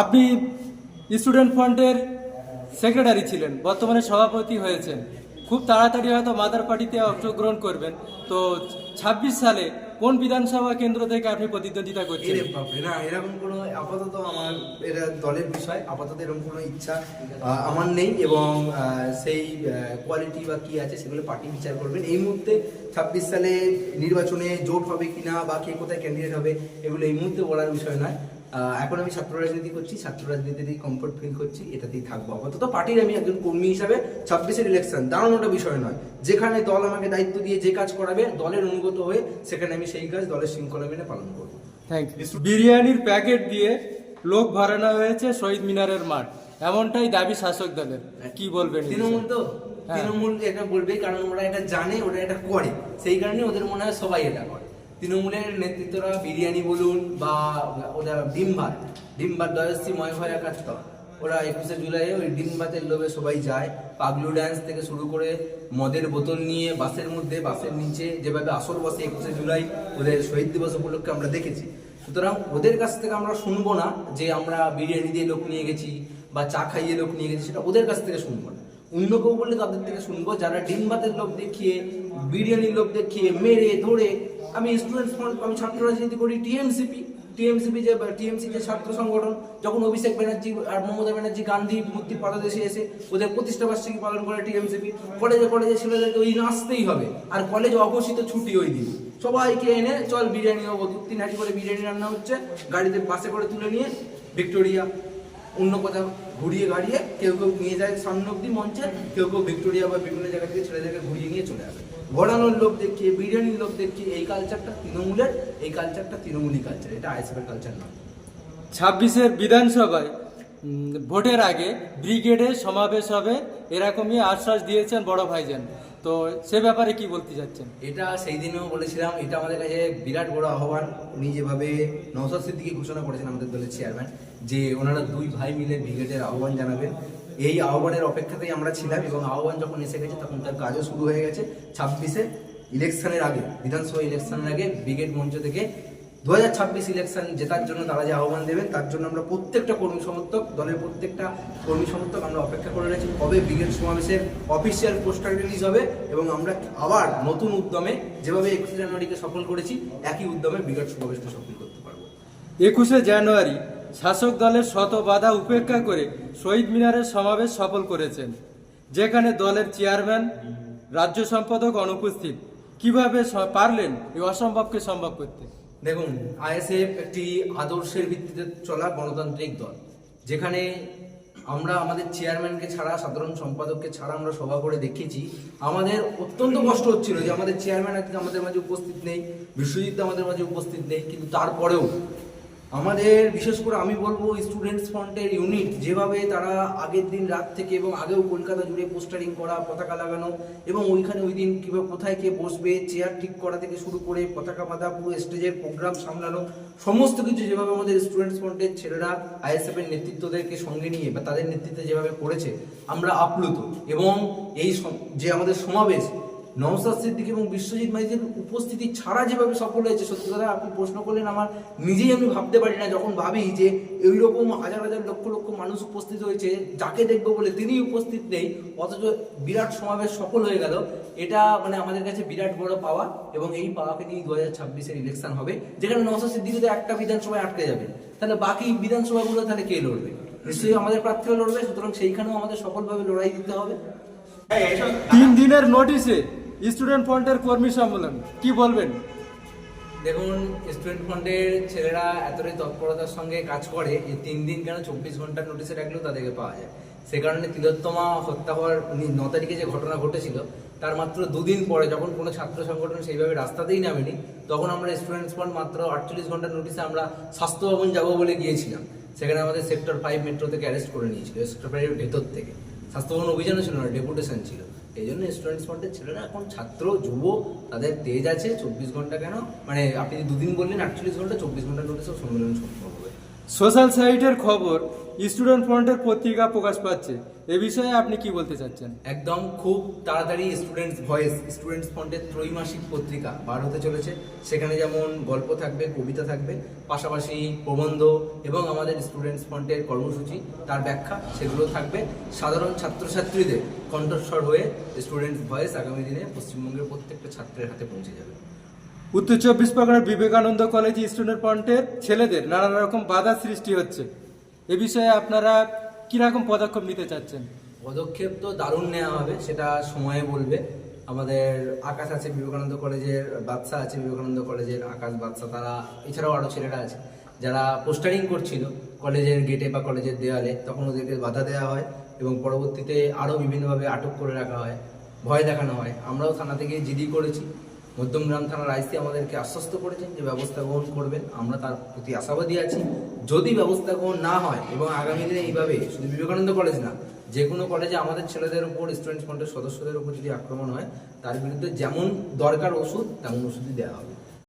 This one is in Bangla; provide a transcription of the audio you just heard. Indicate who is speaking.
Speaker 1: আপনি স্টুডেন্ট ফ্রন্টের সেক্রেটারি ছিলেন, বর্তমানে সভাপতি হয়েছেন। খুব তাড়াতাড়ি হয়তো মাদার পার্টিতে অংশগ্রহণ করবেন। তো ছাব্বিশ সালে কোন বিধানসভা কেন্দ্র থেকে আপনি প্রতিদ্বন্দ্বিতা করছেন?
Speaker 2: না এরকম কোনো আপাতত আমার এটা দলের বিষয়, আপাতত এরকম কোনো ইচ্ছা আমার নেই এবং সেই কোয়ালিটি বা কি আছে সেগুলো পার্টি বিচার করবেন। এই মুহূর্তে ছাব্বিশ সালে নির্বাচনে জোট হবে কিনা বা কে কোথায় ক্যান্ডিডেট হবে, এগুলো এই মুহূর্তে বলার বিষয় নয়। এখন আমি ছাত্র রাজনীতি করছি ছাত্র রাজনীতিতেই কমফোর্ট ফিল করছি এটাতেই থাকব। আপাতত পার্টির আমি একজন কর্মী হিসাবে ছাব্বিশের ইলেকশন দাঁড়ানোটা বিষয় নয়। যেখানে দল আমাকে দায়িত্ব দিয়ে যে কাজ করাবে দলের অনুগত হয়ে সেখানে আমি সেই কাজ দলের শৃঙ্খলা মেনে পালন করব।
Speaker 1: থ্যাংক ইউ বিরিয়ানির প্যাকেট দিয়ে লোক ভরানো হয়েছে শহীদ মিনারের মাঠ। এমনটাই দাবি শাসক দলের। কি বলবেন
Speaker 2: তৃণমূল তো
Speaker 1: হ্যাঁ।
Speaker 2: তৃণমূল এটা বলবে কারণ ওরা এটা জানে ওরা এটা করে। সেই কারণে ওদের মনে হয় সবাই এটা করে। তৃণমূলের নেতৃত্বরা বিরিয়ানি বলুন বা ওরা ডিম ভাত। ডিম ভাত দয়াশ্রী ময় ভয়া কাজ ওরা একুশে জুলাই ওই ডিম ভাতের লোভে সবাই যায়। পাগলু ড্যান্স থেকে শুরু করে মদের বোতল নিয়ে বাসের মধ্যে, বাসের নিচে, যেভাবে আসর বসে একুশে জুলাই ওদের শহীদ দিবস উপলক্ষে আমরা দেখেছি। সুতরাং ওদের কাছ থেকে আমরা শুনব না যে আমরা বিরিয়ানি দিয়ে লোক নিয়ে গেছি বা চা খাইয়ে লোক নিয়ে গেছি, সেটা ওদের কাছ থেকে শুনব না। অন্য কেউ বললে তাদের থেকে শুনব। যারা ডিম ভাতের লোক দেখিয়ে, বিরিয়ানির লোক দেখিয়ে, মেরে, ধরে আমি স্টুডেন্টস ফ্রন্ট আমি ছাত্র রাজনীতি করি টিএমসিপি টিএমসিপি যে টিএমসি যে ছাত্র সংগঠন, যখন অভিষেক ব্যানার্জি আর মমতা ব্যানার্জি, গান্ধী মূর্তি পাদদেশে এসে ওদের প্রতিষ্ঠা বার্ষিকী পালন করে টিএমসিপি কলেজে কলেজে ছেলেদেরকে ওই দিন আসতেই হবে। আর কলেজ অঘোষিত ছুটি ওই দিন। সবাইকে এনে, চল বিরিয়ানি হব দু তিন হাঁটি করে বিরিয়ানি রান্না হচ্ছে, গাড়িতে বাসে করে তুলে নিয়ে ভিক্টোরিয়া, অন্য কোথাও ঘুরিয়ে গাড়িয়ে কেউ কেউ নিয়ে যায় সামনে অব্দি মঞ্চে, কেউ কেউ ভিক্টোরিয়া বা বিভিন্ন জায়গা থেকে ছেলেদেরকে ঘুরিয়ে নিয়ে চলে আসে। ঘোরানোর লোক দেখছি বিরিয়ানির লোক দেখছি এই কালচারটা তৃণমূলের, এই কালচারটা তৃণমূলী কালচার এটা আইএসএফের কালচার নয়।
Speaker 1: ছাব্বিশের বিধানসভায় ভোটের আগে ব্রিগেডে সমাবেশ হবে, এরকমই আশ্বাস দিয়েছেন বড় ভাইজান। তো সে ব্যাপারে কি বলতে চাচ্ছেন?
Speaker 2: এটা সেই দিনেও বলেছিলাম, এটা আমাদের কাছে বিরাট বড় আহ্বান। উনি যেভাবে নওসাদ সিদ্দিকি ঘোষণা করেছেন আমাদের দলের চেয়ারম্যান যে ওনারা দুই ভাই মিলে ব্রিগেডের আহ্বান জানাবেন। এই আহ্বানের অপেক্ষাতেই আমরা ছিলাম এবং আহ্বান যখন এসে গেছে, তখন তার কাজও শুরু হয়ে গেছে। ছাব্বিশে ইলেকশনের আগে, বিধানসভা ইলেকশনের আগে ব্রিগেড মঞ্চ থেকে দু হাজার ছাব্বিশ ইলেকশন জেতার জন্য তারা যে আহ্বান দেবেন, তার জন্য আমরা প্রত্যেকটা কর্মী সমর্থক, দলের প্রত্যেকটা কর্মী সমর্থক আমরা অপেক্ষা করে রয়েছি কবে ব্রিগেড সমাবেশের অফিসিয়াল পোস্টার রিলিজ হবে এবং আমরা আবার নতুন উদ্যমে যেভাবে একুশে জানুয়ারিকে সফল করেছি, একই উদ্যমে ব্রিগেড সমাবেশটা সফল করতে পারব।
Speaker 1: একুশে জানুয়ারি শাসক দলের শত বাধা উপেক্ষা করে শহীদ মিনারের সমাবেশ সফল করেছেন, যেখানে দলের চেয়ারম্যান, রাজ্য সম্পাদক অনুপস্থিত। কীভাবে পারলেন এই অসম্ভবকে সম্ভব করতে?
Speaker 2: দেখুন, আইএসএফ একটি আদর্শের ভিত্তিতে চলা গণতান্ত্রিক দল, যেখানে আমরা আমাদের চেয়ারম্যানকে ছাড়া, সাধারণ সম্পাদককে ছাড়া আমরা সভা করে দেখেছি। আমাদের অত্যন্ত কষ্ট হচ্ছিল যে আমাদের চেয়ারম্যান আজকে আমাদের মাঝে উপস্থিত নেই, বিশ্বজিৎ আমাদের মাঝে উপস্থিত নেই, কিন্তু তারপরেও আমাদের, বিশেষ করে আমি বলব স্টুডেন্টস ফ্রন্টের ইউনিট যেভাবে তারা আগের দিন রাত থেকে এবং আগেও কলকাতা জুড়ে পোস্টারিং করা, পতাকা লাগানো এবং ওইখানে ওই দিন কীভাবে কোথায় কে বসবে চেয়ার ঠিক করা থেকে শুরু করে পতাকা বাঁধা, পুরো স্টেজের প্রোগ্রাম সামলানো, সমস্ত কিছু যেভাবে আমাদের স্টুডেন্টস ফ্রন্টের ছেলেরা আইএসএফ এর নেতৃত্বদেরকে সঙ্গে নিয়ে বা তাদের নেতৃত্বে যেভাবে করেছে, আমরা আপ্লুত। এবং এই যে আমাদের সমাবেশ নওসাদ সিদ্দিক এবং বিশ্বজিৎ মাইজের উপস্থিতি ছাড়া যেভাবে সফল হয়েছে সত্যি কথা আপনি প্রশ্ন করলেন আমার, নিজেই আমি ভাবতে পারি না, যখন ভাবি যে এইরকম হাজার হাজার লক্ষ লক্ষ মানুষ উপস্থিত হয়েছে, যাকে দেখব বলে তিনি উপস্থিত নেই, অথচ বিরাট সমাবেশ সফল হয়ে গেল, এটা মানে আমাদের কাছে বিরাট বড় পাওয়া এবং এই পাওয়াকে নিয়ে দু হাজার ছাব্বিশের ইলেকশন হবে, যেখানে নওসাদ সিদ্দিকি তো একটা বিধানসভায় আটকে যাবে। তাহলে বাকি বিধানসভাগুলো তাহলে কে লড়বে? নিশ্চয়ই আমাদের প্রার্থীরা লড়বে, সুতরাং সেইখানেও আমাদের সফলভাবে লড়াই দিতে হবে।
Speaker 1: তিন দিনের নোটিশে স্টুডেন্ট ফ্রন্টের কর্মী সম্মেলন, কি বলবেন?
Speaker 2: দেখুন, স্টুডেন্ট ফ্রন্টের ছেলেরা এতটাই তৎপরতার সঙ্গে কাজ করে যে তিন দিন কেন চব্বিশ ঘণ্টার নোটিশে রাখলেও তাদেরকে পাওয়া যায়। সে কারণে তিলোত্তমা হত্যা হওয়ার ন তারিখে যে ঘটনা ঘটেছিল, তার মাত্র দুদিন পরে যখন কোনো ছাত্র সংগঠন সেইভাবে রাস্তাতেই নামেনি, তখন আমরা স্টুডেন্টস ফ্রন্ট মাত্র আটচল্লিশ ঘণ্টার নোটিশে আমরা স্বাস্থ্য ভবন যাব বলে গিয়েছিলাম। সেখানে আমাদের সেক্টর ফাইভ মেট্রো থেকে অ্যারেস্ট করে নিয়েছিল সেক্টর ফাইভের ভেতর থেকে। স্বাস্থ্য ভবন অভিযানও ছিল না ডেপুটেশন ছিল। এই জন্য স্টুডেন্টস ফ্রন্টের ছেলেরা এখন ছাত্র, যুব, তাদের তেজ আছে, চব্বিশ ঘণ্টা কেন? মানে আপনি দুদিন বললেন, আটচল্লিশ ঘণ্টা, চব্বিশ ঘণ্টা নোটিশেও সম্মেলন সম্ভব
Speaker 1: সোশ্যাল সাইটের খবর স্টুডেন্ট ফ্রন্টের পত্রিকা প্রকাশ পাচ্ছে। এ বিষয়ে আপনি কি বলতে চাচ্ছেন?
Speaker 2: একদম খুব তাড়াতাড়ি স্টুডেন্টস ভয়েস, স্টুডেন্টস ফন্টের ত্রৈমাসিক পত্রিকা বার হতে চলেছে। সেখানে যেমন গল্প থাকবে, কবিতা থাকবে, পাশাপাশি প্রবন্ধ এবং আমাদের স্টুডেন্টস ফন্টের কর্মসূচি, তার ব্যাখ্যা সেগুলো থাকবে। সাধারণ ছাত্রছাত্রীদের কণ্ঠস্বর হয়ে স্টুডেন্টস ভয়েস আগামী দিনে পশ্চিমবঙ্গের প্রত্যেকটা ছাত্রের হাতে পৌঁছে যাবে।
Speaker 1: উত্তর চব্বিশ পরগনার বিবেকানন্দ কলেজ স্টুডেন্ট ফ্রন্টের ছেলেদের নানা রকম বাধা সৃষ্টি হচ্ছে। এ বিষয়ে আপনারা কীরকম পদক্ষেপ নিতে চাচ্ছেন?
Speaker 2: পদক্ষেপ তো দারুণ নেওয়া হবে, সেটা সময়ে বলবে। আমাদের আকাশ আছে বিবেকানন্দ কলেজের, বাদশা আছে বিবেকানন্দ কলেজের, আকাশ, বাদশা, তারা, এছাড়াও আরও ছেলেরা আছে। যারা পোস্টারিং করছিল কলেজের গেটে বা কলেজের দেওয়ালে তখন ওদেরকে বাধা দেওয়া হয় এবং পরবর্তীতে আরও বিভিন্নভাবে আটক করে রাখা হয়, ভয় দেখানো হয়। আমরাও থানা থেকে জিডি করেছি। মধ্যমগ্রাম থানার আইসি আমাদেরকে আশ্বস্ত করেছেন যে ব্যবস্থা গ্রহণ করবেন। আমরা তার প্রতি আশাবাদী আছি। যদি ব্যবস্থা গ্রহণ না হয় এবং আগামী দিনে এইভাবে শুধু বিবেকানন্দ কলেজ না, যে কোনো কলেজে আমাদের ছেলেদের উপর স্টুডেন্ট ফ্রন্টের সদস্যদের উপর যদি আক্রমণ হয়, তার বিরুদ্ধে যেমন দরকার ওষুধ, তেমন ওষুধই দেওয়া হবে।